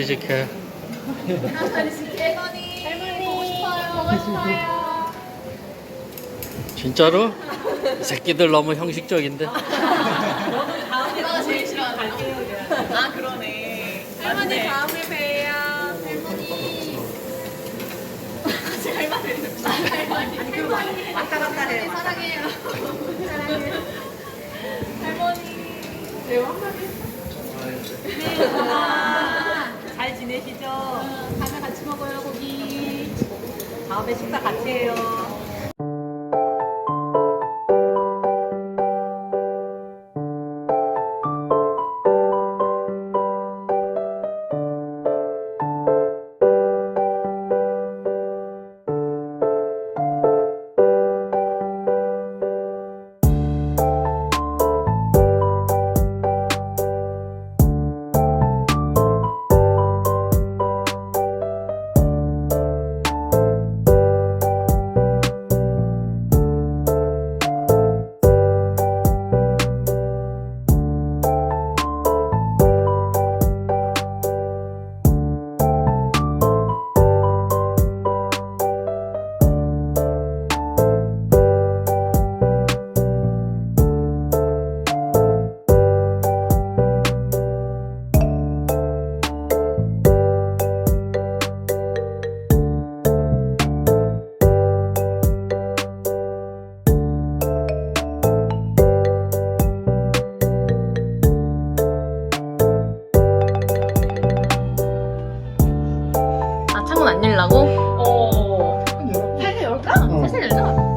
이직해. 할머니 할머니 보고 싶어요 보고 싶어요 진짜로? 이 새끼들 너무 형식적인데. 엄마가 제일 싫어하는 아 그러네. 할머니 다음에 봬요. 할머니. 할머니. 할머니. 왔다 갔다 해요 사랑해요. 사랑해요 할머니 잘 지내시죠? 다음에 같이 먹어요 고기 다음에 식사 같이 해요. 손 안 열라고? 어. 살살 열까? 살살 열자.